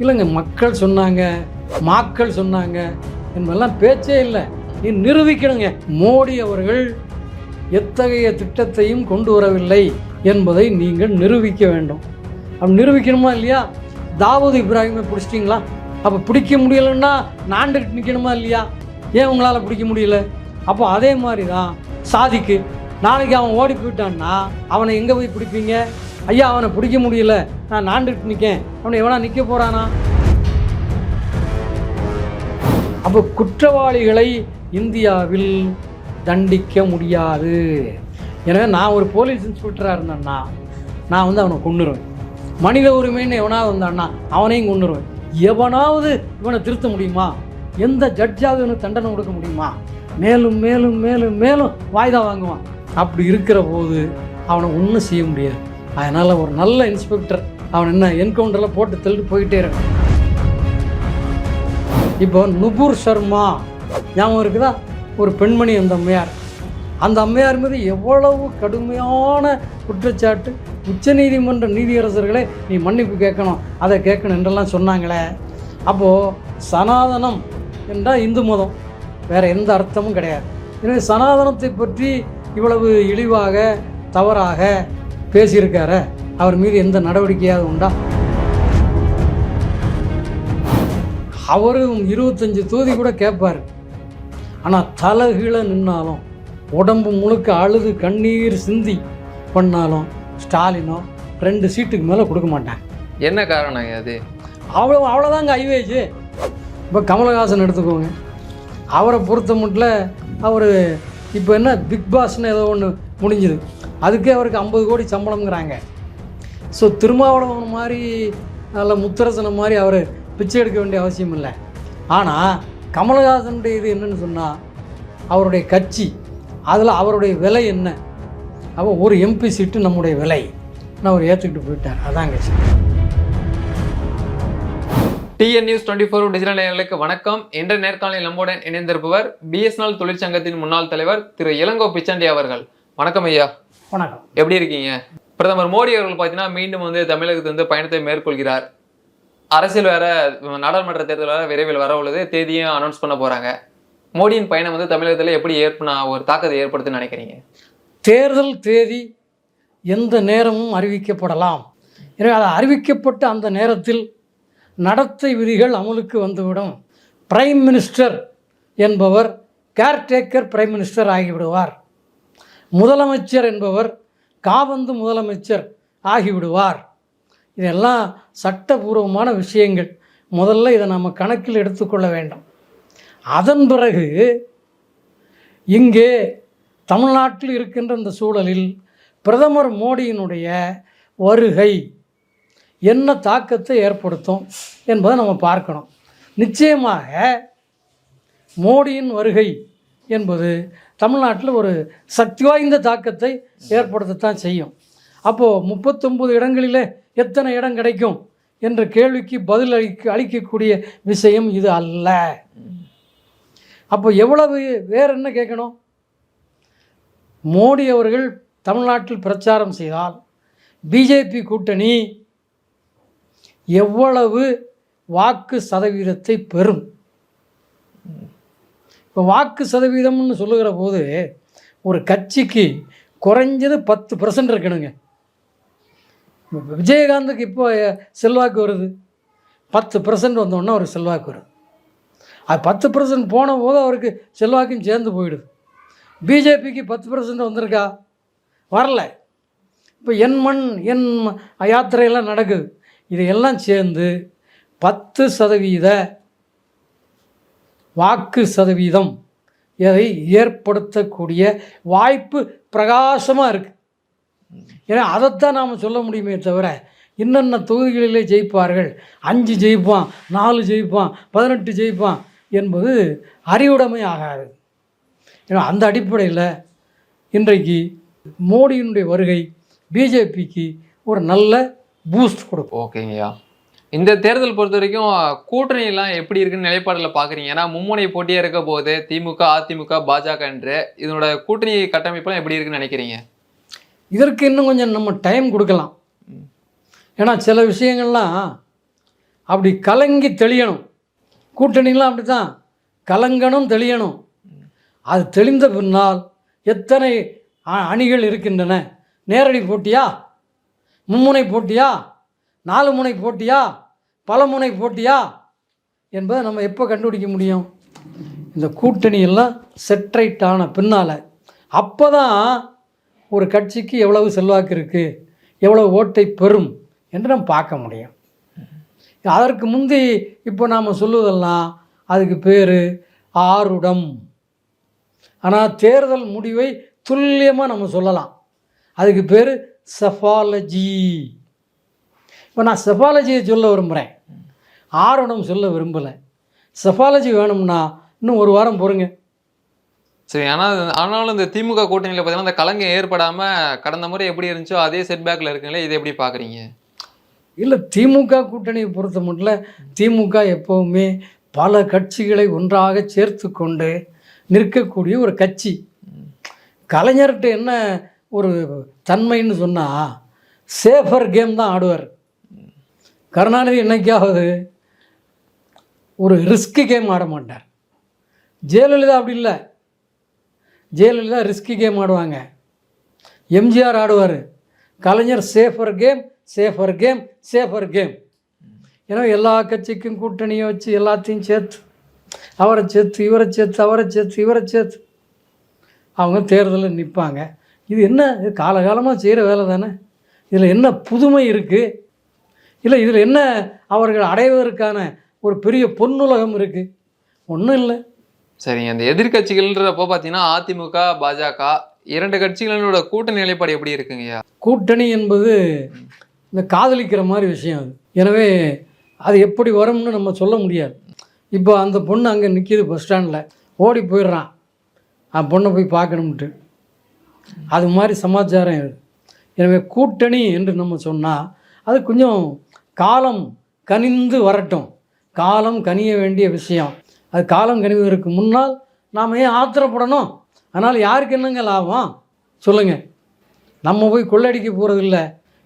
இல்லைங்க மக்கள் சொன்னாங்க மாக்கள் சொன்னாங்க என்பதெல்லாம் பேச்சே இல்லை. நீ நிரூபிக்கணுங்க மோடி அவர்கள் எத்தகைய திட்டத்தையும் கொண்டு வரவில்லை என்பதை நீங்கள் நிரூபிக்க வேண்டும். அப்படி நிரூபிக்கணுமா இல்லையா? தாவூத் இப்ராஹிமை பிடிச்சிட்டிங்களா? அப்போ பிடிக்க முடியலன்னா நாண்டுக்கிட்டு நிற்கணுமா இல்லையா? ஏன் உங்களால் பிடிக்க முடியல? அப்போ அதே மாதிரி தான் சாதிக்கு. நாளைக்கு அவன் ஓடி போயிட்டான்னா அவனை எங்கே போய் பிடிப்பீங்க? ஐயா அவனை பிடிக்க முடியல. நான் நாண்டுட்டு நிற்கேன் அவனை எவனா நிற்க போகிறானா அப்போ குற்றவாளிகளை இந்தியாவில் தண்டிக்க முடியாது. எனவே நான் ஒரு போலீஸ் இன்ஸ்பெக்டராக இருந்தேன்னா நான் வந்து அவனை கொன்னுருவேன். மனித உரிமைன்னு எவனாவது வந்தான்னா அவனையும் கொண்டுருவேன் எவனாவது இவனை திருத்த முடியுமா? எந்த ஜட்ஜாவது இவனுக்கு தண்டனை கொடுக்க முடியுமா? மேலும் மேலும் மேலும் மேலும் வாய்தா வாங்குவான். அப்படி இருக்கிற போது அவனை ஒன்றும் செய்ய முடியாது. அதனால் ஒரு நல்ல இன்ஸ்பெக்டர் அவன் என்ன என்கவுண்டரில் போட்டு தள்ளிட்டு போயிட்டே இருக்கான். இப்போ நுபுர் சர்மா ஞாபகம் இருக்குதா? ஒரு பெண்மணி அந்த அம்மையார். அந்த அம்மையார் மீது எவ்வளவு கடுமையான குற்றச்சாட்டு. உச்சநீதிமன்ற நீதியரசர்களே நீ மன்னிப்பு கேட்கணும். அதை கேட்கணும் என்றெல்லாம் சொன்னாங்களே. அப்போது சனாதனம் என்றால் இந்து மதம். வேறு எந்த அர்த்தமும் கிடையாது. எனவே சனாதனத்தை பற்றி இவ்வளவு இழிவாக தவறாக பேசியிருக்கார. அவர் மீது எந்த நடவடிக்கையாவது உண்டா? அவரும் இருபத்தஞ்சி தொகுதி கூட கேட்பார். ஆனால் தலைகீழ நின்னாலும் உடம்பு முழுக்க அழுது கண்ணீர் சிந்தி பண்ணாலும் ஸ்டாலினோ ரெண்டு சீட்டுக்கு மேலே கொடுக்க மாட்டாங்க. என்ன காரணம் அது? அவ்வளோ அவ்வளோதாங்க ஐவேஜ். இப்போ கமலஹாசன் எடுத்துக்கோங்க. அவரை பொறுத்த மட்டும் அவர் இப்போ என்ன பிக் பாஸ்னு ஏதோ ஒன்று முடிஞ்சுது அதுக்கே அவருக்கு ஐம்பது கோடி சம்பளம்ங்கிறாங்க. ஸோ திருமாவளவன் மாதிரி நல்ல முத்தரசனை மாதிரி அவர் பிச்சை எடுக்க வேண்டிய அவசியம் இல்லை. ஆனால் கமலஹாசனுடைய இது என்னன்னு சொன்னால் அவருடைய கட்சி அதில் அவருடைய விலை என்ன? அப்போ ஒரு எம்பி சீட்டு நம்முடைய விலை. நான் அவர் ஏற்றுக்கிட்டு போயிட்டார். அதாங்க கட்சி. TN news twenty four digital நேயர்களுக்கு வணக்கம். என்ற நேர்காணலில் நம்முடன் இணைந்திருப்பவர் பிஎஸ்என்எல் தொழிற்சங்கத்தின் முன்னாள் தலைவர் திரு இளங்கோ பிச்சாண்டி அவர்கள். வணக்கம் ஐயா. வணக்கம். எப்படி இருக்கீங்க? பிரதமர் மோடி அவர்கள் பார்த்தீங்கன்னா மீண்டும் வந்து தமிழகத்துக்கு வந்து பயணத்தை மேற்கொள்கிறார். அரசியல் வேற நாடாளுமன்ற தேர்தல் வேற விரைவில் வர உள்ளது. தேதியும் அனௌன்ஸ் பண்ண போறாங்க. மோடியின் பயணம் வந்து தமிழகத்தில் எப்படி ஏற்பன ஒரு தாக்கத்தை ஏற்படுத்துன்னு நினைக்கிறீங்க? தேர்தல் தேதி எந்த நேரமும் அறிவிக்கப்படலாம். எனவே அது அறிவிக்கப்பட்ட அந்த நேரத்தில் நடத்தை விதிகள் அமலுக்கு வந்துவிடும். பிரைம் மினிஸ்டர் என்பவர் கேர்டேக்கர் பிரைம் மினிஸ்டர் ஆகிவிடுவார். முதலமைச்சர் என்பவர் காபந்து முதலமைச்சர் ஆகிவிடுவார். இதெல்லாம் சட்டபூர்வமான விஷயங்கள். முதல்ல இதை நம்ம கணக்கில் எடுத்துக்கொள்ள வேண்டும். அதன் பிறகு இங்கே தமிழ்நாட்டில் இருக்கின்ற இந்த சூழலில் பிரதமர் மோடியினுடைய வருகை என்ன தாக்கத்தை ஏற்படுத்தும் என்பதை நம்ம பார்க்கணும். நிச்சயமாக மோடியின் வருகை என்பது தமிழ்நாட்டில் ஒரு சக்தி வாய்ந்த தாக்கத்தை ஏற்படுத்தத்தான் செய்யும். அப்போது முப்பத்தொம்பது இடங்களிலே எத்தனை இடம் கிடைக்கும் என்ற கேள்விக்கு பதில் அளிக்க அளிக்கக்கூடிய விஷயம் இது அல்ல. அப்போ எவ்வளவு வேற என்ன கேட்கணும்? மோடி அவர்கள் தமிழ்நாட்டில் பிரச்சாரம் செய்தால் பிஜேபி கூட்டணி எவ்வளவு வாக்கு சதவீதத்தை பெறும்? இப்போ வாக்கு சதவீதம்னு சொல்லுகிற போது ஒரு கட்சிக்கு குறைஞ்சது பத்து பர்சன்ட் இருக்கணுங்க. விஜயகாந்துக்கு இப்போ செல்வாக்கு வருது. பத்து பர்சன்ட் வந்தோடனே அவருக்கு செல்வாக்கு வருது அது பத்து பர்சன்ட் போன போது அவருக்கு செல்வாக்கும் சேர்ந்து போயிடுது. பிஜேபிக்கு பத்து பர்சன்ட் வந்திருக்கா? வரல. இப்போ என் மண் என் யாத்திரையெல்லாம் நடக்குது. இதையெல்லாம் சேர்ந்து பத்து சதவீத வாக்கு சதவீதம். இதை ஏற்படுத்தக்கூடிய வாய்ப்பு பிரகாசமாக இருக்குது ஏன்னா அதைத்தான் நாம் சொல்ல முடியுமே தவிர இன்னென்ன தொகுதிகளிலே ஜெயிப்பார்கள்? அஞ்சு ஜெயிப்பான் நாலு ஜெயிப்பான் பதினெட்டு ஜெயிப்பான் என்பது அறிவுடைமை ஆகாது. ஏன்னா அந்த அடிப்படையில் இன்றைக்கு மோடியினுடைய வருகை பிஜேபிக்கு ஒரு நல்ல பூஸ்ட் கொடுக்கும். ஓகேங்கய்யா. இந்த தேர்தல் பொறுத்த வரைக்கும் கூட்டணி எல்லாம் எப்படி இருக்குன்னு நிலைப்பாடுல பாக்குறீங்க? ஏன்னா மும்முனை போட்டியா இருக்க போது திமுக அதிமுக பாஜக என்று. இதனோட கூட்டணி கட்டமைப்புலாம் எப்படி இருக்குன்னு நினைக்கிறீங்க? இதற்கு இன்னும் கொஞ்சம் நம்ம டைம் கொடுக்கலாம். ஏன்னா சில விஷயங்கள்லாம் அப்படி கலங்கி தெளியணும். கூட்டணிலாம் அப்படி தான் கலங்கணும் தெளியணும். அது தெளிந்த பின்னால் எத்தனை அணிகள் இருக்கின்றன? நேரடி போட்டியா? மும்முனை போட்டியா? நாலு முனை போட்டியா? பல முனை போட்டியா? என்பதை நம்ம எப்போ கண்டுபிடிக்க முடியும்? இந்த கூட்டணியெல்லாம் செட்ரைட் ஆன பின்னால். அப்போ தான் ஒரு கட்சிக்கு எவ்வளவு செல்வாக்கு இருக்குது எவ்வளவு ஓட்டை பெறும் என்று நம்ம பார்க்க முடியும். அதற்கு முந்தி இப்போ நாம் சொல்லுவதெல்லாம் அதுக்கு பேர் ஆருடம். ஆனால் தேர்தல் முடிவை துல்லியமாக நம்ம சொல்லலாம். அதுக்கு பேர் செஃபாலஜி இப்போ நான் செஃபாலஜியை சொல்ல விரும்புகிறேன் ஆருடம் சொல்ல விரும்பலை. செஃபாலஜி வேணும்னா இன்னும் ஒரு வாரம் பொறுங்க. சரி ஆனால் ஆனாலும் இந்த திமுக கூட்டணியில் பார்த்தீங்கன்னா இந்த கலங்கம் ஏற்படாமல் கடந்த முறை எப்படி இருந்துச்சோ அதே செட்பேக்கில் இருக்குங்களே இதை எப்படி பார்க்குறீங்க இல்லை திமுக கூட்டணியை பொறுத்த மட்டும் திமுக எப்போவுமே பல கட்சிகளை ஒன்றாக சேர்த்து கொண்டு நிற்கக்கூடிய ஒரு கட்சி. கலைஞர்கிட்ட என்ன ஒரு தன்மைன்னு சொன்னால் சேஃபர் கேம் தான் ஆடுவார். கருணாநிதி என்னைக்காவது ஒரு ரிஸ்க்கு கேம் ஆட மாட்டார். ஜெயலலிதா அப்படி இல்லை. ஜெயலலிதா ரிஸ்க்கு கேம் ஆடுவாங்க எம்ஜிஆர் ஆடுவார். Kalaignar safer game safer game safer game ஏன்னா எல்லா கட்சிக்கும் கூட்டணியை வச்சு எல்லாத்தையும் சேர்த்து அவரை சேர்த்து இவரை சேர்த்து அவரை சேர்த்து இவரை சேர்த்து அவங்க தேர்தலில் நிற்பாங்க இது என்ன? இது காலகாலமாக செய்கிற வேலை தானே. இதில் என்ன புதுமை இருக்குது இல்லை இதில் என்ன அவர்கள் அடைவதற்கான ஒரு பெரிய பொன்னுலகம் இருக்குது ஒன்றும் இல்லை. சரிங்க இந்த எதிர்கட்சிகள்ன்றப்போ பார்த்தீங்கன்னா அதிமுக பாஜக இரண்டு கட்சிகளோட கூட்டணி நிலைப்பாடு எப்படி இருக்குங்கய்யா கூட்டணி என்பது இந்த காதலிக்கிற மாதிரி விஷயம் அது. எனவே அது எப்படி வரும்னு நம்ம சொல்ல முடியாது. இப்போ அந்த பொண்ணு அங்கே நிற்கிது பஸ் ஸ்டாண்டில். ஓடி போயிடுறான் அந்த பொண்ணை போய் பார்க்கணும்ட்டு. அது மாதிரி சமாச்சாரம் எனவே கூட்டணி என்று நம்ம சொன்னால் அது கொஞ்சம் காலம் கனிந்து வரட்டும். காலம் கனிய வேண்டிய விஷயம். அது காலம் கனிவதற்கு முன்னால் நாம் ஏன் ஆத்திரப்படணும்? அதனால் யாருக்கு என்னங்க லாபம்? சொல்லுங்கள் நம்ம போய் கொள்ளடிக்க போகிறதில்ல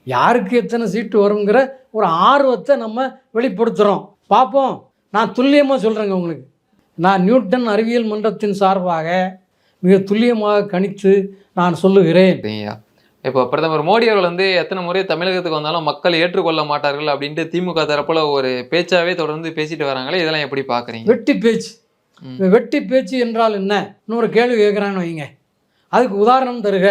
யாருக்கு எத்தனை சீட்டு வருங்கிற ஒரு ஆர்வத்தை நம்ம வெளிப்படுத்துகிறோம் பார்ப்போம் நான் துல்லியமாக சொல்கிறேங்க உங்களுக்கு. நான் நியூட்டன் அறிவியல் மன்றத்தின் சார்பாக மிக துல்லியமாக கணித்து நான் சொல்லுகிறேன். சரிங்கய்யா இப்போ பிரதமர் மோடி அவர்கள் வந்து எத்தனை முறை தமிழகத்துக்கு வந்தாலும் மக்கள் ஏற்றுக்கொள்ள மாட்டார்கள் அப்படின்ட்டு திமுக தரப்புல ஒரு பேச்சாவே தொடர்ந்து பேசிட்டு வராங்களே இதெல்லாம் எப்படி பார்க்குறீங்க? வெட்டி பேச்சு. வெட்டி பேச்சு என்றால் என்ன? இன்னொரு கேள்வி கேட்குறான்னு வைங்க. அதுக்கு உதாரணம் தருக.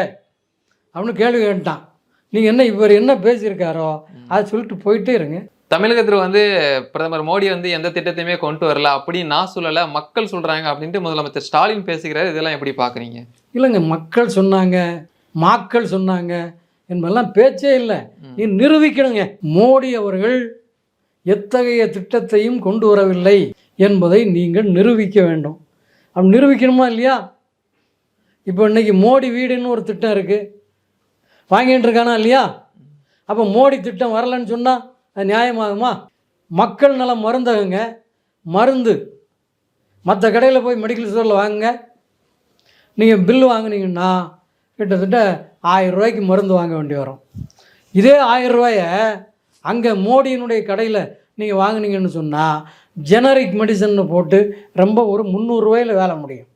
அப்படின்னு கேள்வி கேட்டான். நீங்கள் என்ன இவர் என்ன பேசியிருக்காரோ அதை சொல்லிட்டு போயிட்டே இருங்க. தமிழகத்தில் வந்து பிரதமர் மோடி வந்து எந்த திட்டத்தையுமே கொண்டு வரல அப்படின்னு நான் சொல்லலை மக்கள் சொல்றாங்க அப்படின்ட்டு முதலமைச்சர் ஸ்டாலின் பேசுகிறார் இதெல்லாம் எப்படி பார்க்குறீங்க? இல்லைங்க மக்கள் சொன்னாங்க. மாக்கள் சொன்னாங்க என்பதெல்லாம் பேச்சே இல்லை. நீ நிரூபிக்கணுங்க. மோடி அவர்கள் எத்தகைய திட்டத்தையும் கொண்டு வரவில்லை என்பதை நீங்கள் நிரூபிக்க வேண்டும். அப்படி நிரூபிக்கணுமா இல்லையா? இப்போ இன்னைக்கு மோடி வீடுன்னு ஒரு திட்டம் இருக்குது வாங்கிட்டு இருக்கானா இல்லையா? அப்போ மோடி திட்டம் வரலன்னு சொன்னால் அது நியாயமாகுமா? மக்கள் நலம் மருந்தகங்க. மருந்து. மற்ற கடையில் போய் மெடிக்கல் ஸ்டோரில் வாங்குங்க. நீங்கள் பில்லு வாங்குனீங்கன்னா கிட்டத்தட்ட ஆயிரம் ரூபாய்க்கு மருந்து வாங்க வேண்டி வரும். இதே ஆயிரம் ரூபாயை அங்கே மோடியினுடைய கடையில் நீங்கள் வாங்கினீங்கன்னு சொன்னால் ஜெனரிக் மெடிசன்னு போட்டு ரொம்ப ஒரு முந்நூறுரூவாயில் வேலை முடியும்.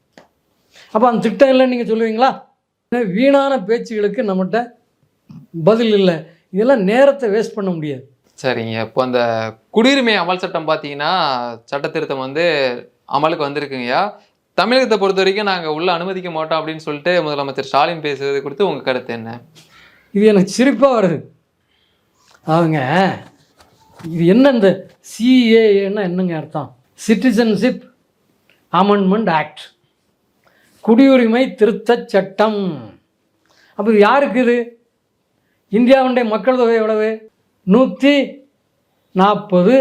அப்போ அந்த திட்டம் இல்லை நீங்கள் சொல்லுவீங்களா? வீணான பேச்சுகளுக்கு நம்மகிட்ட பதில் இல்லை. இதெல்லாம் நேரத்தை வேஸ்ட் பண்ண முடியாது. சரிங்க. இப்போ அந்த குடியுரிமை அமல் சட்டம் பார்த்தீங்கன்னா சட்ட திருத்தம் வந்து அமலுக்கு வந்திருக்குங்கய்யா. தமிழகத்தை பொறுத்த வரைக்கும் நாங்கள் உள்ள அனுமதிக்க மாட்டோம் அப்படின்னு சொல்லிட்டு முதலமைச்சர் ஸ்டாலின் பேசுறது குறித்து உங்கள் கருத்து என்ன? இது எனக்கு சிரிப்பாக வருது. அவங்க இது என்ன இந்த சிஏஏன்னா என்னங்க அர்த்தம்? சிட்டிசன்ஷிப் அமெண்ட்மெண்ட் ஆக்ட் குடியுரிமை திருத்தச் சட்டம். அப்போ இது யாருக்கு இது? இந்தியாவுடைய மக்கள் தொகை எவ்வளவு? நூற்றி நாற்பது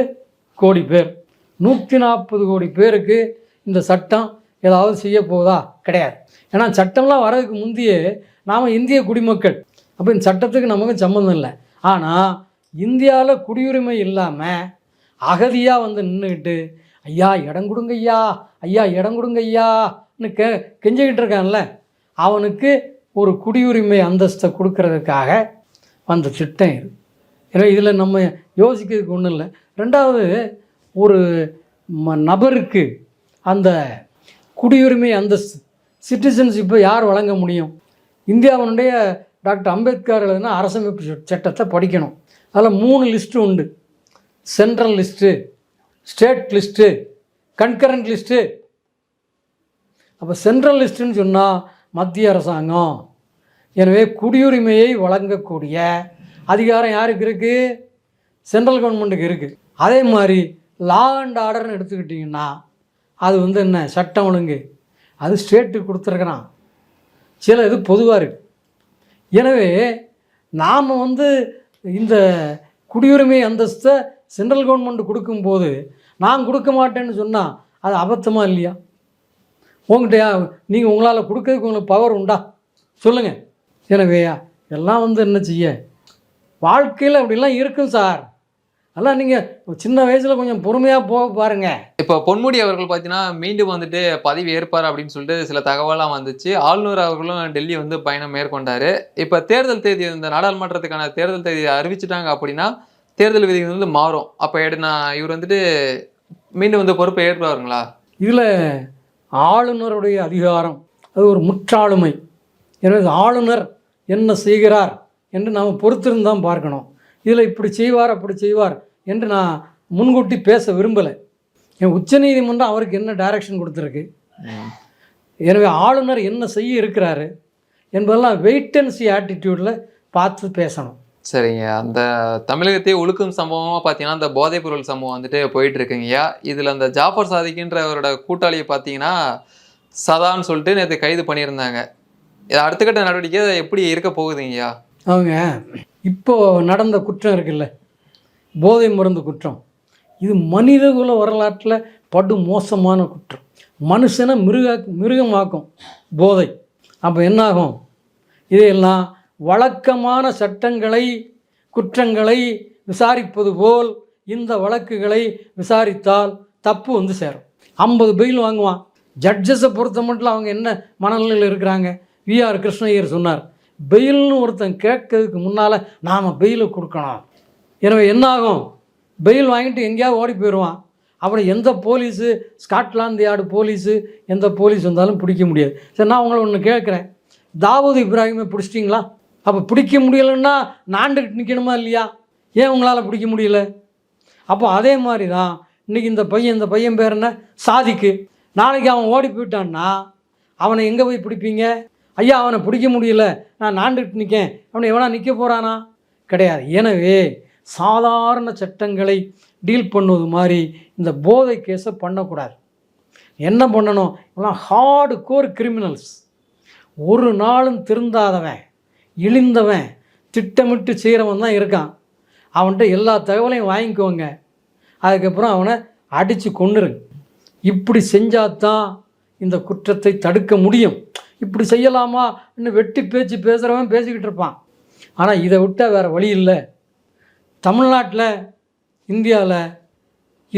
கோடி பேர். நூற்றி நாற்பது கோடி பேருக்கு இந்த சட்டம் ஏதாவது செய்ய போகுதா கிடையாது. ஏன்னா சட்டம்லாம் வர்றதுக்கு முந்தையே நாம் இந்திய குடிமக்கள் அப்போ இந்த சட்டத்துக்கு நமக்கு சம்மந்தம் இல்லை. ஆனால் இந்தியாவில் குடியுரிமை இல்லாமல் அகதியாக வந்து நின்றுக்கிட்டு ஐயா இடம் கொடுங்க ஐயா ஐயா இடம் கொடுங்க ஐயான்னு கெ கெஞ்சிக்கிட்டு இருக்கான்ல. அவனுக்கு ஒரு குடியுரிமை அந்தஸ்தை கொடுக்கறதுக்காக வந்த திட்டம் இது. ஏன்னா இதில் நம்ம யோசிக்கிறதுக்கு ஒன்றும் இல்லை. ரெண்டாவது ஒரு ம- நபருக்கு அந்த குடியுரிமை அந்த சிட்டிசன்ஷிப்பை யார் வழங்க முடியும்? இந்தியாவினுடைய டாக்டர் அம்பேத்கர் எழுதுனா அரசமைப்பு சட்டத்தை படிக்கணும். அதில் மூணு லிஸ்ட்டு உண்டு. Central list state list concurrent list. அப்போ சென்ட்ரல் லிஸ்ட்டுன்னு சொன்னால் மத்திய அரசாங்கம். எனவே குடியுரிமையை வழங்கக்கூடிய அதிகாரம் யாருக்கு இருக்குது சென்ட்ரல் கவர்மெண்ட்டுக்கு இருக்குது அதே மாதிரி லா அண்ட் ஆர்டர்னு எடுத்துக்கிட்டிங்கன்னா அது வந்து என்ன? சட்டம் ஒழுங்கு. அது ஸ்டேட்டுக்கு கொடுத்துருக்குறான். சில இது பொதுவாக இருக்குது எனவே நாம் வந்து இந்த குடியுரிமை அந்தஸ்தை சென்ட்ரல் கவர்மெண்ட் கொடுக்கும்போது நான் கொடுக்க மாட்டேன்னு சொன்னால் அது அபத்தமாக இல்லையா? உங்கள்கிட்ட நீங்கள் உங்களால் கொடுக்கறதுக்கு உங்களுக்கு பவர் உண்டா? சொல்லுங்கள் எனவே எல்லாம் வந்து என்ன செய்ய? வாழ்க்கையில் அப்படிலாம் இருக்கும் சார். அதெல்லாம் நீங்கள் சின்ன வயசில் கொஞ்சம் பொறுமையாக போக பாருங்கள் இப்போ பொன்முடி அவர்கள் பார்த்தீங்கன்னா மீண்டும் வந்துட்டு பதவி ஏற்பார் அப்படின்னு சொல்லிட்டு சில தகவலாம் வந்துச்சு. ஆளுநர் அவர்களும் டெல்லி வந்து பயணம் மேற்கொண்டாரு. இப்போ தேர்தல் தேதி இந்த நாடாளுமன்றத்துக்கான தேர்தல் தேதி அறிவிச்சிட்டாங்க அப்படின்னா தேர்தல் விதிகள் வந்து மாறும். அப்போ எடு நான் இவர் வந்துட்டு மீண்டும் வந்து பொறுப்பை ஏற்பாருங்களா? இதில் ஆளுநருடைய அதிகாரம் அது ஒரு முற்றாளுமை. எனவே ஆளுநர் என்ன செய்கிறார் என்று நாம் பொறுத்திருந்து தான் பார்க்கணும். இதில் இப்படி செய்வார் அப்படி செய்வார் என்று நான் முன்கூட்டி பேச விரும்பலை. என் உச்சநீதிமன்றம் அவருக்கு என்ன டைரக்ஷன் கொடுத்துருக்கு? எனவே ஆளுநர் என்ன செய்ய இருக்கிறாரு என்பதெல்லாம் வெயிட் அண்ட் சி ஆட்டிடியூடில் பார்த்து பேசணும். சரிங்க. அந்த தமிழகத்தையே ஒழுக்கும் சம்பவமாக பார்த்தீங்கன்னா அந்த போதைப் பொருள் சம்பவம் வந்துட்டு போயிட்டு இருக்குங்கய்யா இதில் அந்த ஜாஃபர் சாதிக்குன்றவரோட கூட்டாளியை பார்த்தீங்கன்னா சதான்னு சொல்லிட்டு நேற்று கைது பண்ணியிருந்தாங்க. இது அடுத்த கட்ட நடவடிக்கை எப்படி இருக்க போகுதுங்கய்யா அவங்க இப்போ நடந்த குற்றம் இருக்குல்ல? போதை மருந்து குற்றம். இது மனிதகுல வரலாற்றில் படு மோசமான குற்றம். மனுஷனை மிருக மிருகமாக்கும் போதை. அப்போ என்னாகும்? இதையெல்லாம் வழக்கமான சட்டங்களை குற்றங்களை விசாரிப்பது போல் இந்த வழக்குகளை விசாரித்தால் தப்பு வந்து சேரும். ஐம்பது பெயில் வாங்குவான். ஜட்ஜஸை பொறுத்த மட்டும் அவங்க என்ன மனநிலையில் இருக்கிறாங்க? விஆர் கிருஷ்ணய்யர் சொன்னார். பெயில்னு ஒருத்தன் கேட்கறதுக்கு முன்னால் நாம் பெயிலை கொடுக்கணும். எனவே என்னாகும்? பெயில் வாங்கிட்டு எங்கேயாவது ஓடி போயிடுவான். அப்புறம் எந்த போலீஸு? Scotland Yard police? எந்த போலீஸ் வந்தாலும் பிடிக்க முடியாது. சரி நான் உங்களை ஒன்று கேட்குறேன். தாவூத் இப்ராஹிமை பிடிச்சிட்டிங்களா? அப்போ பிடிக்க முடியலன்னா நாண்டுக்கிட்டு நிற்கணுமா இல்லையா? ஏன் உங்களால் பிடிக்க முடியல? அப்போ அதே மாதிரி தான் இன்றைக்கி இந்த பையன் இந்த பையன் பேர் என்ன? சாதிக்கு. நாளைக்கு அவன் ஓடி போயிட்டான்னா அவனை எங்கே போய் பிடிப்பீங்க? ஐயா அவனை பிடிக்க முடியல. நான் நாண்டுக்கிட்டு நிற்கேன் அவனை எவனா நிற்க போகிறானா கிடையாது. எனவே சாதாரண சட்டங்களை டீல் பண்ணுவது மாதிரி இந்த போதை கேஸை பண்ணக்கூடாது. என்ன பண்ணணும்? இவெல்லாம் ஹார்டு கோர் கிரிமினல்ஸ் ஒரு நாளும் திருந்தாதவன் இழிந்தவன் திட்டமிட்டு செய்கிறவன் தான் இருக்கான். அவன்கிட்ட எல்லா தகவலையும் வாங்கிக்கோங்க. அதுக்கப்புறம் அவனை அடித்து கொண்டுருங்க இப்படி செஞ்சாதான் இந்த குற்றத்தை தடுக்க முடியும். இப்படி செய்யலாமா இன்னும் வெட்டி பேச்சு பேசுகிறவன் பேசிக்கிட்டு இருப்பான். ஆனால் இதை விட்டால் வேறு வழி இல்லை. தமிழ்நாட்டில் இந்தியாவில்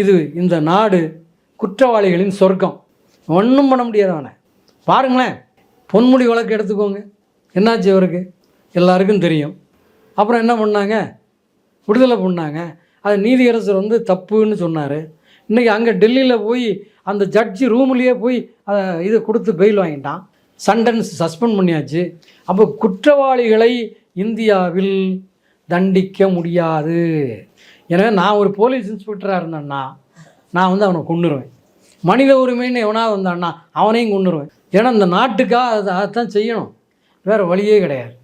இது இந்த நாடு குற்றவாளிகளின் சொர்க்கம். ஒன்றும் பண்ண முடியாதவனை பாருங்களேன் பொன்முடி வழக்கு எடுத்துக்கோங்க. என்னாச்சு அவருக்கு எல்லாருக்கும் தெரியும். அப்புறம் என்ன பண்ணாங்க? விடுதலை பண்ணாங்க. அது நீதியரசர் வந்து தப்புன்னு சொன்னார். இன்றைக்கி அங்கே டெல்லியில் போய் அந்த ஜட்ஜி ரூம்லேயே போய் அதை இது கொடுத்து பெயில் வாங்கிட்டான். சண்டன்ஸ் சஸ்பெண்ட் பண்ணியாச்சு. அப்போ குற்றவாளிகளை இந்தியாவில் தண்டிக்க முடியாது. எனவே நான் ஒரு போலீஸ் இன்ஸ்பெக்டராக இருந்தேன்னா நான் வந்து அவனை கொண்டுருவேன் மனித உரிமைன்னு எவனாவது வந்தான்னா அவனையும் கொண்டுருவேன் ஏன்னா இந்த நாட்டுக்காக அதை அதைத்தான் செய்யணும். வேறு வழியே கிடையாது.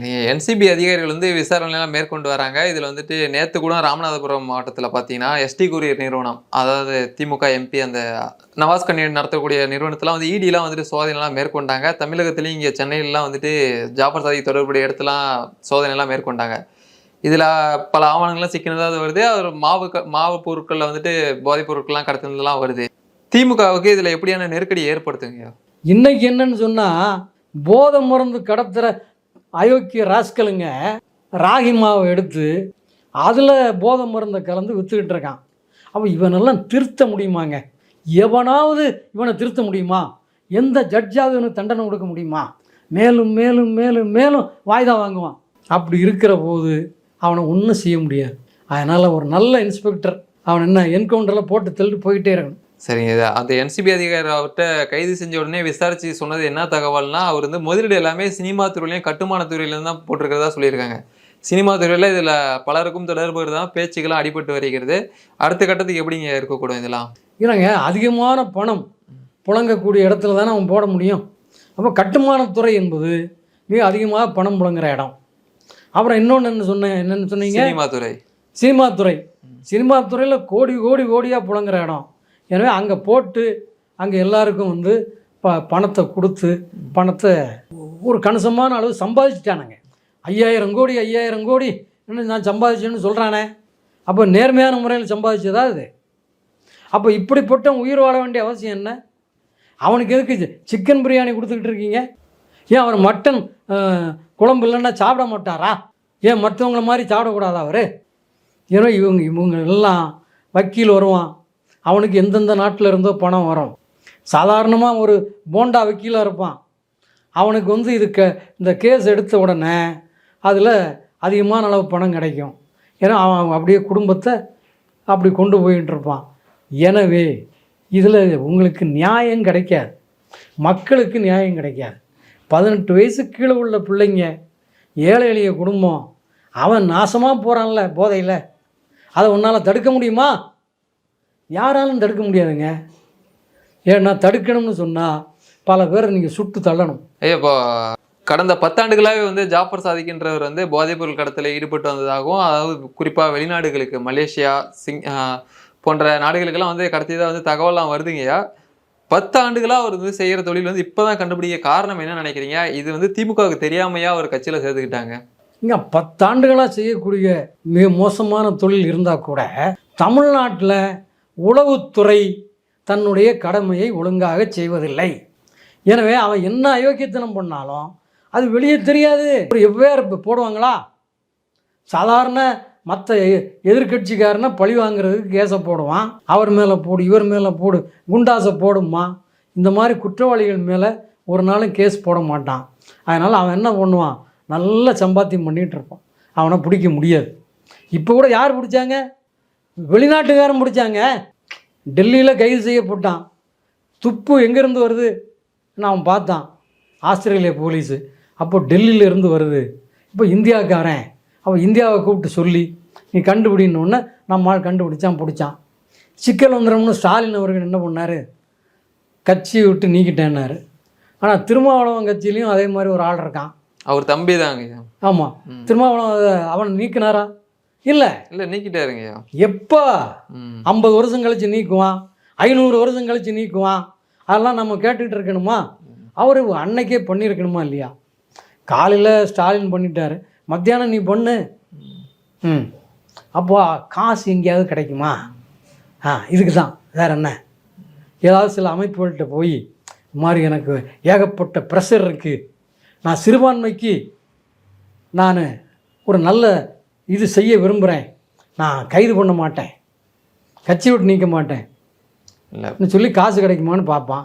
என்சிபி அதிகாரிகள் வந்து விசாரணைலாம் மேற்கொண்டு வராங்க. இதில் வந்துட்டு நேற்று கூட ராமநாதபுரம் மாவட்டத்தில் பார்த்தீங்கன்னா எஸ்டி கூரியர் நிறுவனம் அதாவது திமுக எம்பி அந்த நவாஸ் கண்ணி நடத்தக்கூடிய நிறுவனத்தெலாம் வந்து இடிலாம் வந்துட்டு சோதனைலாம் மேற்கொண்டாங்க. தமிழகத்துலேயும் இங்கே சென்னையிலலாம் வந்துட்டு ஜாஃபர் சாதி தொடர்புடைய இடத்துலாம் சோதனைலாம் மேற்கொண்டாங்க. இதில் பல ஆவணங்கள்லாம் சிக்கினதாக வருது. அவர் மாவு க- மாவு பொருட்களில் வந்துட்டு போதைப் பொருட்கள்லாம் கடத்தினதுலாம் வருது. திமுகவுக்கு இதில் எப்படியான நெருக்கடி ஏற்படுத்துங்க இன்னைக்கு என்னன்னு சொன்னால் போதை மருந்து கடத்துகிற அயோக்கிய ராஸ்கலுங்க ராகி மாவை எடுத்து அதில் போதை மருந்தை கலந்து விற்றுக்கிட்டு இருக்கான். அப்போ இவனெல்லாம் திருத்த முடியுமாங்க? எவனாவது இவனை திருத்த முடியுமா? எந்த ஜட்ஜாவது இவனுக்கு தண்டனை கொடுக்க முடியுமா? மேலும் மேலும் மேலும் மேலும் வாய்தா வாங்குவான். அப்படி இருக்கிற போது அவனை ஒன்றும் செய்ய முடியாது. அதனால் ஒரு நல்ல இன்ஸ்பெக்டர் அவன் என்ன என்கவுண்டரில் போட்டு தள்ளிட்டு போயிட்டே இருக்கணும். சரிங்க இது அந்த என்சிபி அதிகாரி அவர்கிட்ட கைது செஞ்ச உடனே விசாரிச்சு சொன்னது என்ன தகவல்னா அவர் வந்து முதலீடு எல்லாமே சினிமா துறையிலையும் கட்டுமான துறையிலும் தான் போட்டிருக்கிறதா சொல்லியிருக்காங்க. சினிமா துறையில் இதில் பலருக்கும் தொடர்பு தான் பேச்சுக்கெல்லாம் அடிபட்டு வருகிறது. அடுத்த கட்டத்துக்கு எப்படிங்க இருக்கக்கூடும் இதெல்லாம்? இல்லைங்க அதிகமான பணம் புழங்கக்கூடிய இடத்துல தானே அவன் போட முடியும். அப்போ கட்டுமானத்துறை என்பது மிக அதிகமாக பணம் புழங்குற இடம். அப்புறம் இன்னொன்று என்ன சொன்னேன் என்னென்னு சொன்னீங்க? சினிமா துறை. சினிமா துறை. சினிமா துறையில் கோடி கோடி கோடியாக புழங்குற இடம். எனவே அங்கே போட்டு அங்கே எல்லாருக்கும் வந்து ப பணத்தை கொடுத்து பணத்தை ஒரு கணிசமான அளவு சம்பாதிச்சிட்டானுங்க. ஐயாயிரம் கோடி ஐயாயிரம் கோடி இன்னும் நான் சம்பாதிச்சேன்னு சொல்கிறானே அப்போ நேர்மையான முறையில் சம்பாதிச்சதா அது அப்போ இப்படிப்பட்ட உயிர் வாழ வேண்டிய அவசியம் என்ன? அவனுக்கு எதுக்கு சிக்கன் பிரியாணி கொடுத்துக்கிட்டு இருக்கீங்க? ஏன் அவர் மட்டன் குழம்பு இல்லைன்னா சாப்பிட மாட்டாரா? ஏன் மற்றவங்கள மாதிரி சாப்பிடக்கூடாதா அவர்? ஏன்னா இவங்க இவங்க எல்லாம் வக்கீல் வருவான். அவனுக்கு எந்தெந்த நாட்டில் இருந்தோ பணம் வரும். சாதாரணமாக ஒரு போண்டா வக்கீலாக இருப்பான். அவனுக்கு வந்து இது க இந்த கேஸ் எடுத்த உடனே அதில் அதிகமான அளவு பணம் கிடைக்கும். ஏன்னா அவன் அப்படியே குடும்பத்தை அப்படி கொண்டு போயிட்டு இருப்பான். எனவே இதில் உங்களுக்கு நியாயம் கிடைக்காது. மக்களுக்கு நியாயம் கிடைக்காது. பதினெட்டு வயசு கீழே உள்ள பிள்ளைங்க ஏழை எளிய குடும்பம் அவன் நாசமாக போகிறான்ல போதையில். அதை உன்னால் தடுக்க முடியுமா? யாராலும் தடுக்க முடியாதுங்க. ஏன்னா தடுக்கணும்னு சொன்னால் பல பேரை நீங்கள் சுட்டு தள்ளணும். ஐயா இப்போ கடந்த பத்தாண்டுகளாகவே வந்து ஜாஃபர் சாதிக்கின்றவர் வந்து போதைப்பொருள் கடத்தல ஈடுபட்டு வந்ததாகவும் அதாவது குறிப்பாக வெளிநாடுகளுக்கு மலேசியா சிங் போன்ற நாடுகளுக்கெல்லாம் வந்து கடத்தியதாக வந்து தகவலாம் வருதுங்கய்யா பத்து ஆண்டுகளாக அவர் வந்து செய்கிற தொழில் வந்து இப்போதான் கண்டுபிடிக்க காரணம் என்ன நினைக்கிறீங்க? இது வந்து திமுகவுக்கு தெரியாமையா அவர் கட்சியில் சேர்த்துக்கிட்டாங்க இங்கே பத்தாண்டுகளாக செய்யக்கூடிய மிக மோசமான தொழில் இருந்தால் கூட தமிழ்நாட்டில் உளவுத்துறை தன்னுடைய கடமையை ஒழுங்காக செய்வதில்லை. எனவே அவன் என்ன அயோக்கியத்தனம் பண்ணாலும் அது வெளியே தெரியாது. ஒரு எவ்வேறு இப்போ போடுவாங்களா? சாதாரண மற்ற எதிர்கட்சிக்காரனை பழி வாங்குறதுக்கு கேஸை போடுவான். அவர் மேலே போடு இவர் மேலே போடு குண்டாசை போடுமா இந்த மாதிரி குற்றவாளிகள் மேலே ஒரு நாளும் கேஸ் போட மாட்டான். அதனால் அவன் என்ன பண்ணுவான்? நல்ல சம்பாத்தியம் பண்ணிகிட்டு இருப்பான். அவனை பிடிக்க முடியாது. இப்போ கூட யார் பிடிச்சாங்க? வெளிநாட்டுக்காரன் பிடிச்சாங்க. டெல்லியில் கைது செய்யப்பட்டான். துப்பு எங்கேருந்து வருது? அவன் பார்த்தான். Australia police. அப்போ டெல்லியில இருந்து வருது. இப்போ இந்தியாக்காரன். அவன் இந்தியாவை கூப்பிட்டு சொல்லி நீ கண்டுபிடின்னொன்னே நம்ம ஆள் கண்டுபிடிச்சான் பிடிச்சான். சிக்கல் வந்துடும்னு ஸ்டாலின் அவர்கள் என்ன பண்ணார்? கட்சியை விட்டு நீக்கிட்டேன்னாரு. ஆனால் திருமாவளவன் கட்சியிலையும் அதே மாதிரி ஒரு ஆள் இருக்கான். அவர் தம்பி தாங்க ஆமாம் திருமாவளவன் அவன் நீக்கினாரா? இல்லை. இல்லை நீக்கிட்டாருங்கய்யா. எப்போ? ஐம்பது வருஷம் கழித்து நீக்குவான். ஐநூறு வருஷம் கழித்து நீக்குவான். அதெல்லாம் நம்ம கேட்டுக்கிட்டு இருக்கணுமா? அவர் அன்னைக்கே பண்ணியிருக்கணுமா இல்லையா? காலையில் ஸ்டாலின் பண்ணிட்டாரு. மத்தியானம் நீ பண்ணு. ம். அப்போ காசு எங்கேயாவது கிடைக்குமா? ஆ இதுக்கு தான் வேற என்ன? ஏதாவது சில அமைப்புகள்கிட்ட போய் இந்த மாதிரி எனக்கு ஏகப்பட்ட ப்ரெஷர் இருக்குது நான் சிறுபான்மைக்கு நான் ஒரு நல்ல இது செய்ய விரும்புகிறேன் நான் கைது பண்ண மாட்டேன். கட்சி விட்டு நீக்க மாட்டேன். இல்லை. ன்னு சொல்லி காசு கிடைக்குமான்னு பார்ப்பான்.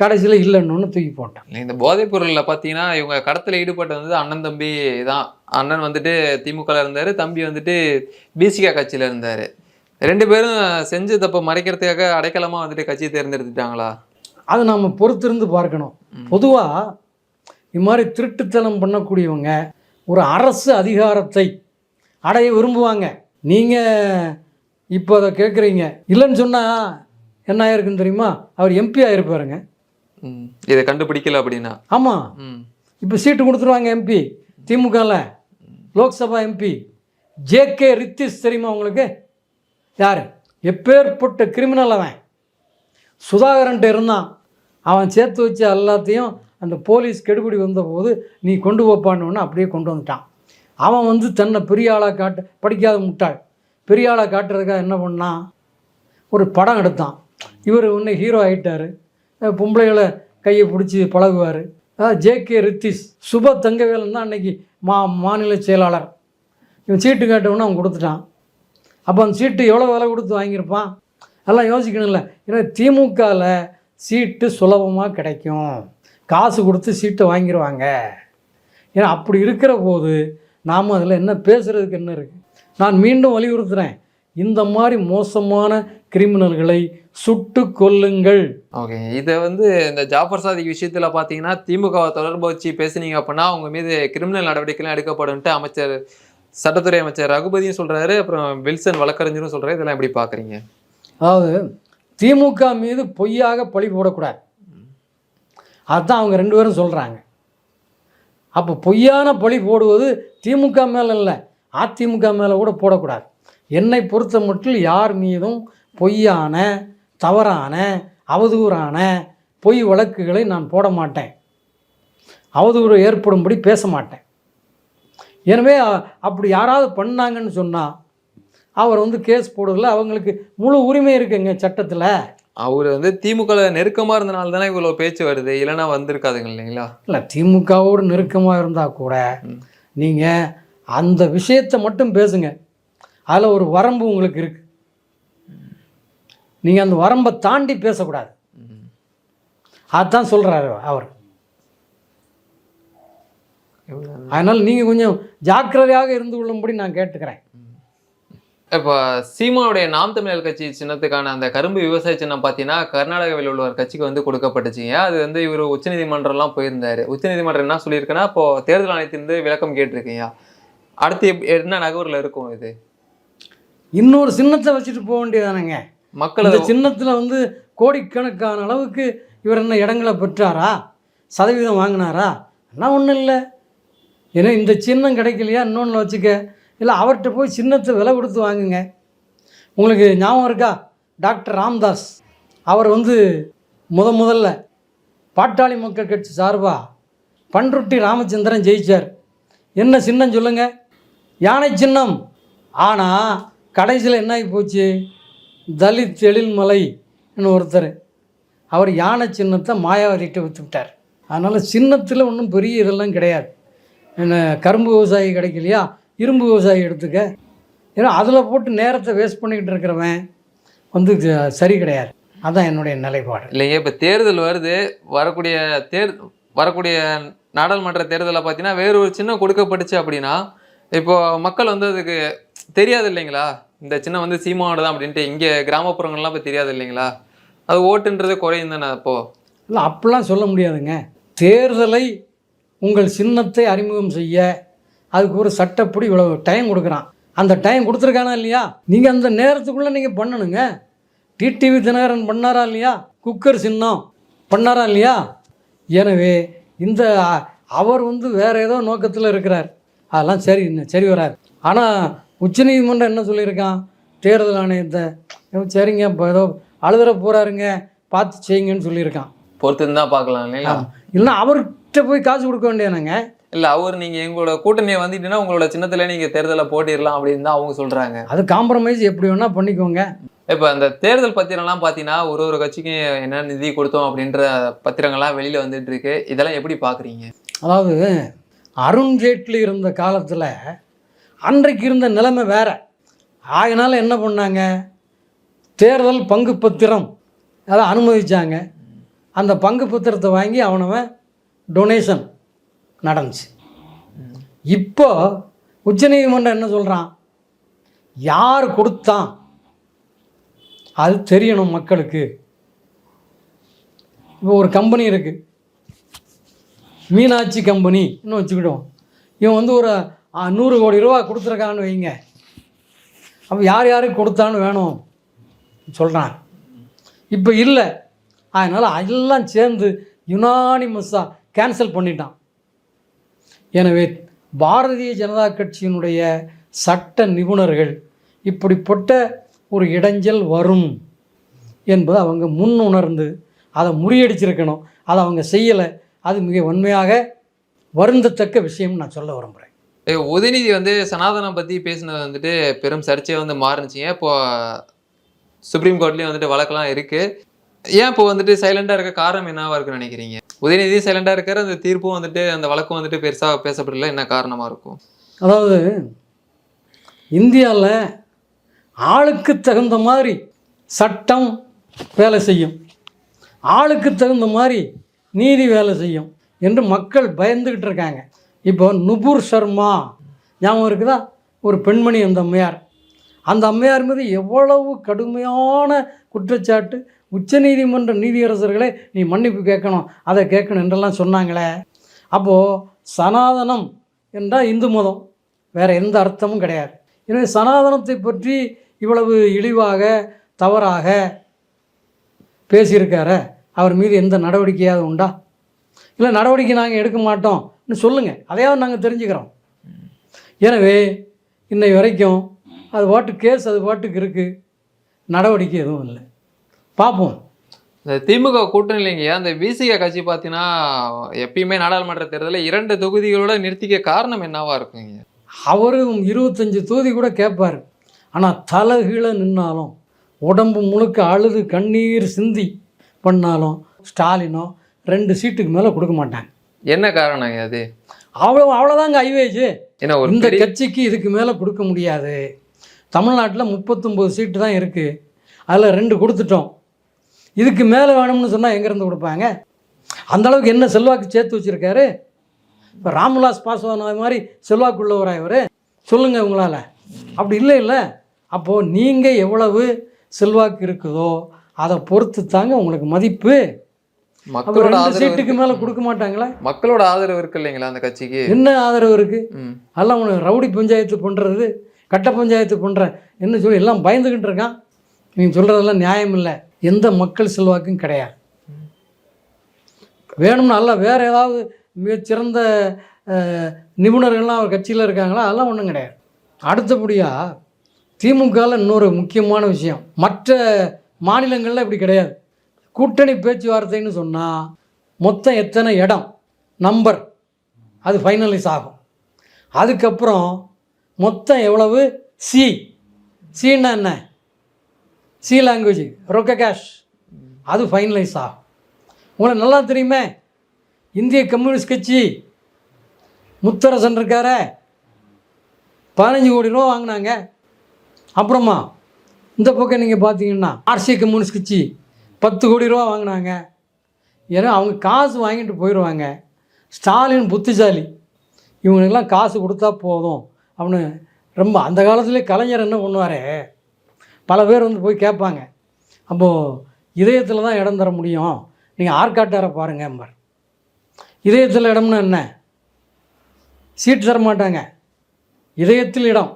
கடைசியில் இல்லைன்னு தூக்கி போட்டான். இல்லை, இந்த போதைப் பொருள்ல பார்த்தீங்கன்னா இவங்க கடத்தல ஈடுபட்டு வந்து அண்ணன் தம்பி தான் அண்ணன் வந்துட்டு திமுகல இருந்தாரு தம்பி வந்துட்டு பிசிகா கட்சியில இருந்தாரு. ரெண்டு பேரும் செஞ்சு தப்ப மறைக்கிறதுக்காக அடைக்கலமா வந்துட்டு கட்சியை தேர்ந்தெடுத்துட்டாங்களா? அதை நாம் பொறுத்திருந்து பார்க்கணும். பொதுவாக இது மாதிரி திருட்டுத்தனம் பண்ணக்கூடியவங்க ஒரு அரசு அதிகாரத்தை அடைய விரும்புவாங்க. நீங்கள் இப்போ அதை கேட்குறீங்க. இல்லைன்னு சொன்னால் என்ன ஆயிருக்குன்னு தெரியுமா? அவர் எம்பி ஆயிருப்பாருங்க. ம். இதை கண்டுபிடிக்கல அப்படின்னா? ஆமாம் ம். இப்போ சீட்டு கொடுத்துருவாங்க எம்பி திமுகவில் லோக்சபா எம்பி ஜேகே ரித்திஷ் தெரியுமா உங்களுக்கு? யார்? எப்பேற்பட்ட கிரிமினல் அவன். சுதாகரன்ட்ட இருந்தான். அவன் சேர்த்து வச்ச எல்லாத்தையும் அந்த போலீஸ் கெடுபிடி வந்தபோது நீ கொண்டு போப்பான்னு அப்படியே கொண்டு வந்துட்டான். அவன் வந்து தன்னை பெரிய ஆளாக காட்டு படிக்காத முட்டாள். பெரிய ஆளாக காட்டுறதுக்காக என்ன பண்ணான் ஒரு படம் எடுத்தான். இவர் ஒன்று ஹீரோ ஆகிட்டார் பொம்பளைகளை கையை பிடிச்சி பழகுவார். ஜேகே ரித்திஷ் சுப தங்கவேலன் தான் அன்றைக்கி மா மாநில செயலாளர். இவன் சீட்டு கேட்டவொன்னே அவன் கொடுத்துட்டான். அப்போ அந்த சீட்டு எவ்வளோ விலை கொடுத்து வாங்கியிருப்பான்? எல்லாம் யோசிக்கணும்ல. ஏன்னா திமுகவில் சீட்டு சுலபமாக கிடைக்கும். காசு கொடுத்து சீட்டை வாங்கிடுவாங்க ஏன்னா அப்படி இருக்கிற போது நாம் அதில் என்ன பேசுகிறதுக்கு என்ன இருக்குது நான் மீண்டும் வலியுறுத்துகிறேன் இந்த மாதிரி மோசமான கிரிமினல்களை சுட்டு கொல்லுங்கள். ஓகே இதை வந்து இந்த ஜாஃபர் சாதிக் விஷயத்துல பாத்தீங்கன்னா திமுகவை தொடர்பு வச்சு பேசுனீங்க அப்படின்னா அவங்க மீது கிரிமினல் நடவடிக்கைலாம் எடுக்கப்படும்ட்டு அமைச்சர் சட்டத்துறை அமைச்சர் ரகுபதியும் சொல்றாரு அப்புறம் வில்சன் வழக்கறிஞரும் சொல்றாரு. இதெல்லாம் எப்படி பாக்குறீங்க? அதாவது திமுக மீது பொய்யாக பழி போடக்கூடாது. அதுதான் அவங்க ரெண்டு பேரும் சொல்கிறாங்க அப்போ பொய்யான பழி போடுவது திமுக மேலே இல்லை. அதிமுக மேலே கூட போடக்கூடாது. என்னை பொறுத்த மட்டும் யார் மீதும் பொய்யான தவறான அவதூறான பொய் வழக்குகளை நான் போட மாட்டேன். அவதூறு ஏற்படும்படி பேச மாட்டேன். எனவே அப்படி யாராவது பண்ணாங்கன்னு சொன்னால் அவர் வந்து கேஸ் போடுறதுல அவங்களுக்கு முழு உரிமை இருக்குங்க சட்டத்தில். அவர் வந்து திமுக நெருக்கமா இருந்தனால தானே இவ்வளவு பேச்சு வருது? இல்லைன்னா வந்திருக்காதுங்க இல்லைங்களா? இல்லை திமுகவோடு நெருக்கமாக இருந்தால் கூட. நீங்கள் அந்த விஷயத்தை மட்டும் பேசுங்க. அதில் ஒரு வரம்பு உங்களுக்கு இருக்கு. நீங்கள் அந்த வரம்பை தாண்டி பேசக்கூடாது. அதுதான் சொல்கிறாரு அவர். அதனால் நீங்கள் கொஞ்சம் ஜாக்கிரதையாக இருந்து கொள்ளும்படி நான் கேட்டுக்கிறேன். இப்போ சீமானுடைய நாம் தமிழர் கட்சி சின்னத்துக்கான அந்த கரும்பு விவசாய சின்னம் பார்த்தீங்கன்னா கர்நாடகாவில் உள்ள ஒரு கட்சிக்கு வந்து கொடுக்கப்பட்டுச்சுங்க அது வந்து இவர் உச்சநீதிமன்றம்லாம் போயிருந்தாரு. உச்சநீதிமன்றம் என்ன சொல்லியிருக்குன்னா இப்போ தேர்தல் ஆணையத்திலிருந்து விளக்கம் கேட்டிருக்கீங்க அடுத்து என்ன நகரில் இருக்கும் இது? இன்னொரு சின்னத்தை வச்சுட்டு போக வேண்டியதானங்க மக்கள் இந்த சின்னத்தில் வந்து கோடிக்கணக்கான அளவுக்கு இவர் என்ன இடங்களை பெற்றாரா? சதவீதம் வாங்கினாரா? எல்லாம் ஒன்றும் இல்லை. ஏன்னா இந்த சின்னம் கிடைக்கலையா? இன்னொன்று வச்சுக்க. இல்லை அவர்கிட்ட போய் சின்னத்தை விலை கொடுத்து வாங்குங்க. உங்களுக்கு ஞாபகம் இருக்கா? டாக்டர் ராம்தாஸ். அவர் வந்து முத முதல்ல பாட்டாளி மக்கள் கட்சி சார்பாக பன்ருட்டி ராமச்சந்திரன் ஜெயிச்சார். என்ன சின்னம் சொல்லுங்கள் யானை சின்னம். ஆனால் கடைசியில் என்ன ஆகி போச்சு? தலித் எழில்மலை ஒருத்தர். அவர் யானை சின்னத்தை மாயாவதிட்டு விற்றுவிட்டார் அதனால் சின்னத்தில் ஒன்றும் பெரிய இதெல்லாம் கிடையாது. என்ன கரும்பு விவசாயி கிடைக்கலையா? இரும்பு விவசாயி எடுத்துக்க. ஏன்னா அதில் போட்டு நேரத்தை வேஸ்ட் பண்ணிக்கிட்டு இருக்கிறவன் வந்து சரி கிடையாது. அதான் என்னுடைய நிலைப்பாடு. இல்லைங்க இப்போ தேர்தல் வருது வரக்கூடிய தேர் வரக்கூடிய நாடாளுமன்ற தேர்தலில் பார்த்தீங்கன்னா வேற ஒரு சின்னம் கொடுக்கப்பட்டுச்சு அப்படின்னா இப்போ மக்கள் வந்து அதுக்கு தெரியாது இல்லைங்களா? இந்த சின்னம் வந்து சீமானோட தான் அப்படின்ட்டு இங்கே கிராமப்புறங்கள்லாம் இப்போ தெரியாது இல்லைங்களா? அது ஓட்டுன்றது குறையும் தானே அப்போ? இல்லை அப்படிலாம் சொல்ல முடியாதுங்க. தேர்தலை உங்கள் சின்னத்தை அறிமுகம் செய்ய அதுக்கு ஒரு சட்டப்படி இவ்வளோ டைம் கொடுக்குறான். அந்த டைம் கொடுத்துருக்கானா இல்லையா? நீங்கள் அந்த நேரத்துக்குள்ளே நீங்கள் பண்ணணுங்க. டிடிவி தினகரன் பண்ணாரா இல்லையா? குக்கர் சின்னம் பண்ணாரா இல்லையா? எனவே இந்த அவர் வந்து வேறு ஏதோ நோக்கத்தில் இருக்கிறார். அதெல்லாம் சரி சரி வராது. ஆனால் உச்சநீதிமன்றம் என்ன சொல்லியிருக்கான்? தேர்தல் ஆணையத்தை. "ஐயோ, சரிங்க இப்போ ஏதோ அழுதுற போகிறாருங்க பார்த்து செய்யுங்கன்னு சொல்லியிருக்கான். பொறுத்து தான் பார்க்கலாம் இல்லைங்களா? இல்லைன்னா அவர்கிட்ட போய் காசு கொடுக்க வேண்டியானங்க இல்ல அவர் நீங்க எங்களோட கூட்டணியை வந்துட்டீங்கன்னா உங்களோட சின்னத்துல நீங்க தேர்தலை போட்டிடலாம் அப்படின்னு தான் அவங்க சொல்றாங்க. அது காம்ப்ரமைஸ் எப்படி வேணால் பண்ணிக்கோங்க. இப்ப அந்த தேர்தல் பத்திரம்லாம் பாத்தீங்கன்னா ஒரு ஒரு கட்சிக்கும் என்ன நிதி கொடுத்தோம் அப்படின்ற பத்திரங்கள்லாம் வெளியில வந்துட்டு இருக்கு. இதெல்லாம் எப்படி பாக்குறீங்க? அதாவது அருண் ஜேட்லி இருந்த காலத்தில் அன்றைக்கு இருந்த நிலைமை வேற. ஆகினால என்ன பண்ணாங்க? தேர்தல் பங்கு பத்திரம் அதை அனுமதிச்சாங்க. அந்த பங்கு பத்திரத்தை வாங்கி அவனவன் டொனேஷன் நடந்துச்சு. இப்போ உச்சநீதிமன்றம் என்ன சொல்கிறான் யார் கொடுத்தான்? அது தெரியணும் மக்களுக்கு. இப்போ ஒரு கம்பெனி இருக்குது மீனாட்சி கம்பெனி இன்னும் வச்சுக்கிட்டோம். இவன் வந்து ஒரு நூறு கோடி ரூபா கொடுத்துருக்கான்னு வைங்க. அப்போ யார் யாருக்கு கொடுத்தான்னு வேணும்? சொல்கிறான் இப்போ இல்லை. அதனால் எல்லாம் சேர்ந்து யுனானிமஸாக கேன்சல் பண்ணிட்டான். எனவே பாரதிய ஜனதா கட்சியினுடைய சட்ட நிபுணர்கள் இப்படிப்பட்ட ஒரு இடைஞ்சல் வரும் என்பதை அவங்க முன் உணர்ந்து அதை முறியடிச்சிருக்கணும். அதை அவங்க செய்யலை. அது மிக உண்மையாக வருந்தத்தக்க விஷயம் நான் சொல்ல விரும்புகிறேன். உதயநிதி வந்து சனாதனம் பற்றி பேசினது வந்துட்டு பெரும் சர்ச்சையை வந்து மாறுனுச்சிங்க இப்போ சுப்ரீம் கோர்ட்லேயும் வந்துட்டு வழக்கெல்லாம் இருக்குது ஏன் இப்போ வந்துட்டு சைலண்டாக இருக்க காரணம் என்னவாக இருக்குன்னு நினைக்கிறீங்க? உதயநிதி சைலண்டா இருக்கிற அந்த தீர்ப்பும் வந்துட்டு அந்த வழக்கும் வந்துட்டு பெருசா பேசப்படல. என்ன காரணமா இருக்கும்? அதாவது இந்தியாவில் ஆளுக்கு தகுந்த மாதிரி சட்டம் வேலை செய்யும். ஆளுக்கு தகுந்த மாதிரி நீதி வேலை செய்யும் என்று மக்கள் பயந்துக்கிட்டு இருக்காங்க. இப்போ நுபுர் சர்மா ஞாபகம் இருக்குதா? ஒரு பெண்மணி அந்த அம்மையார். அந்த அம்மையார் மீது எவ்வளவு கடுமையான குற்றச்சாட்டு உச்சநீதிமன்ற நீதியரசர்களே நீ மன்னிப்பு கேட்கணும். அதை கேட்கணும் என்றெல்லாம் சொன்னாங்களே. அப்போது சனாதனம் என்றால் இந்து மதம். வேறு எந்த அர்த்தமும் கிடையாது. எனவே சனாதனத்தை பற்றி இவ்வளவு இழிவாக தவறாக பேசியிருக்கார அவர் மீது எந்த நடவடிக்கையாவது உண்டா? இல்லை நடவடிக்கை நாங்கள் எடுக்க மாட்டோம்னு சொல்லுங்கள் அதையாவது நாங்கள் தெரிஞ்சுக்கிறோம். எனவே இன்னை வரைக்கும் அது பாட்டு கேஸ் அது பாட்டுக்கு இருக்குது நடவடிக்கை எதுவும் இல்லை. பார்ப்போம் இந்த திமுக கூட்டணியிலங்க அந்த விசிக கட்சி பார்த்தீங்கன்னா எப்பயுமே நாடாளுமன்ற தேர்தலில் இரண்டு தொகுதிகளோட நிறுத்திக்க காரணம் என்னவா இருக்குங்க அவரும் இருபத்தஞ்சி தொகுதி கூட கேட்பார் ஆனால் தலைகீழ நின்னாலும் உடம்பு முழுக்க அழுது கண்ணீர் சிந்தி பண்ணாலும் ஸ்டாலினோ ரெண்டு சீட்டுக்கு மேலே கொடுக்க மாட்டாங்க. என்ன காரணங்க அது? அவ்வளோ அவ்வளோதாங்க ஐவேஜ். இந்த கட்சிக்கு இதுக்கு மேலே கொடுக்க முடியாது. தமிழ்நாட்டில் முப்பத்தொம்போது சீட்டு தான் இருக்குது அதில் ரெண்டு கொடுத்துட்டோம். இதுக்கு மேலே வேணும்னு சொன்னால் எங்கேருந்து கொடுப்பாங்க? அந்த அளவுக்கு என்ன செல்வாக்கு சேர்த்து வச்சுருக்காரு? இப்போ ராம்விலாஸ் பாஸ்வான் அது மாதிரி செல்வாக்கு உள்ளவரா இவர். சொல்லுங்கள் உங்களால். அப்படி இல்லை இல்லை. அப்போது நீங்கள் எவ்வளவு செல்வாக்கு இருக்குதோ அதை பொறுத்து தாங்க உங்களுக்கு மதிப்பு. மக்களோட சீட்டுக்கு இருக்கு. மேலே கொடுக்க மாட்டாங்களா? மக்களோட ஆதரவு இருக்கு இல்லைங்களா அந்த கட்சிக்கு? என்ன ஆதரவு இருக்குது ம். அதெல்லாம் உனக்கு ரவுடி பஞ்சாயத்து பண்ணுறது கட்ட பஞ்சாயத்து பண்ணுறேன் என்ன சொல்லி எல்லாம் பயந்துக்கிட்டு இருக்கான். நீங்கள் சொல்கிறதெல்லாம் நியாயம் இல்லை. எந்த மக்கள் செல்வாக்கும் கிடையாது. வேணும்னா அல்ல வேறு ஏதாவது மிகச்சிறந்த நிபுணர்கள்லாம் அவர் கட்சியில் இருக்காங்களா? அதெல்லாம் ஒன்றும் கிடையாது. அடுத்தபடியாக திமுகவில் இன்னொரு முக்கியமான விஷயம். மற்ற மாநிலங்களில் இப்படி கிடையாது. கூட்டணி பேச்சுவார்த்தைன்னு சொன்னால் மொத்தம் எத்தனை இடம்? நம்பர் அது ஃபைனலைஸ் ஆகும். அதுக்கப்புறம் மொத்தம் எவ்வளவு? சி சீன்னா என்ன? சி லாங்குவேஜ் ரொக்க கேஷ் அது ஃபைனலைஸ் ஆகும் உங்களுக்கு நல்லா தெரியுமே? இந்திய கம்யூனிஸ்ட் கட்சி முத்தரசன் இருக்கார. பதினஞ்சு கோடி ரூபா வாங்கினாங்க. அப்புறமா இந்த பக்கம் நீங்கள் பார்த்தீங்கன்னா ஆர்சி கம்யூனிஸ்ட் கட்சி பத்து கோடி ரூபா வாங்கினாங்க. ஏன்னா அவங்க காசு வாங்கிட்டு போயிடுவாங்க ஸ்டாலின் புத்திசாலி. இவங்களுக்கெல்லாம் காசு கொடுத்தா போதும் அப்படின்னு ரொம்ப அந்த காலத்துலேயே கலைஞர் என்ன பண்ணுவார்? பல பேர் வந்து போய் கேட்பாங்க. அப்போது இதயத்தில் தான் இடம் தர முடியும். நீங்கள் ஆற்காட்டாரை பாருங்க எம்பார் இதயத்தில் இடம்னா என்ன? சீட்டு தர மாட்டாங்க. இதயத்தில் இடம்.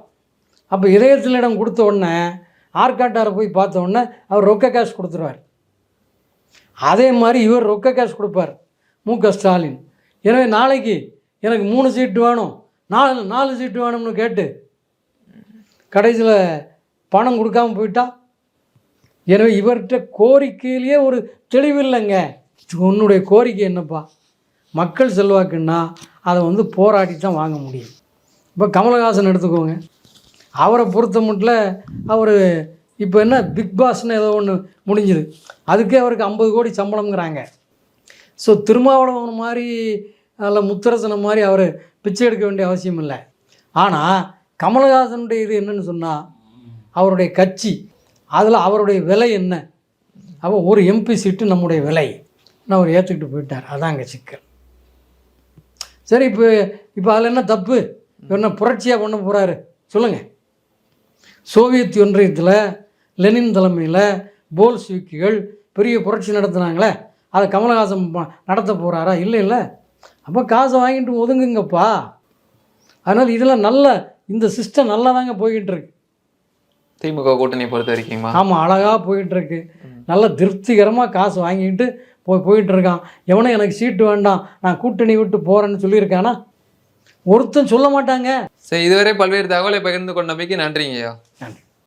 அப்போ இதயத்தில் இடம் கொடுத்த உடனே ஆற்காட்டாரை போய் பார்த்த உடனே அவர் ரொக்க கேஷ் கொடுத்துருவார். அதே மாதிரி இவர் ரொக்க கேஷ் கொடுப்பார் மு க ஸ்டாலின். எனவே நாளைக்கு எனக்கு மூணு சீட்டு வேணும். நாலு நாலு சீட்டு வேணும்னு கேட்டு கடைசியில் பணம் கொடுக்காம போயிட்டா? எனவே இவர்கிட்ட கோரிக்கையிலேயே ஒரு தெளிவில்லைங்க. உன்னுடைய கோரிக்கை என்னப்பா? மக்கள் செல்வாக்குன்னா அதை வந்து போராடி தான் வாங்க முடியும். இப்போ கமலஹாசன் எடுத்துக்கோங்க. அவரை பொறுத்த மட்டும் அவர் இப்போ என்ன பிக் பாஸ்னு ஏதோ ஒன்று முடிஞ்சுது. அதுக்கே அவருக்கு ஐம்பது கோடி சம்பளம்ங்கிறாங்க. ஸோ திருமாவளவன் மாதிரி அதில் முத்தரசனை மாதிரி அவர் பிச்சை எடுக்க வேண்டிய அவசியம் இல்லை. ஆனால் கமலஹாசனுடைய இது என்னன்னு சொன்னால் அவருடைய கட்சி அதில் அவருடைய விலை என்ன? அப்போ ஒரு எம்பி சீட்டு நம்முடைய விலை. நான் அவர் ஏற்றுக்கிட்டு போயிட்டார். அதாங்க சிக்கல். சரி இப்போ இப்போ அதில் என்ன தப்பு? என்ன புரட்சியாக பண்ண போகிறாரு சொல்லுங்கள் சோவியத் ஒன்றியத்தில் லெனின் தலைமையில் போல்ஸ்விக்கிகள் பெரிய புரட்சி நடத்துனாங்களே அதை கமலஹாசன் நடத்த போகிறாரா இல்லை இல்லை. அப்போ காசை வாங்கிட்டு ஒதுங்குங்கப்பா. அதனால் இதெல்லாம் நல்ல இந்த சிஸ்டம் நல்லா தாங்க போய்கிட்டு இருக்கு. திமுக கூட்டணி பொறுத்த வரைக்குமா? ஆமாம் அழகாக போயிட்டு இருக்கு நல்ல திருப்திகரமாக காசு வாங்கிட்டு போய் போயிட்டு இருக்கான் எவனும் எனக்கு சீட்டு வேண்டாம் நான் கூட்டணி விட்டு போகிறேன்னு சொல்லியிருக்கானா? ஒருத்தன் சொல்ல மாட்டாங்க. சரி இதுவரை பல்வேறு தகவலை பகிர்ந்து கொண்டமைக்கு நன்றிங்கய்யா. நன்றி.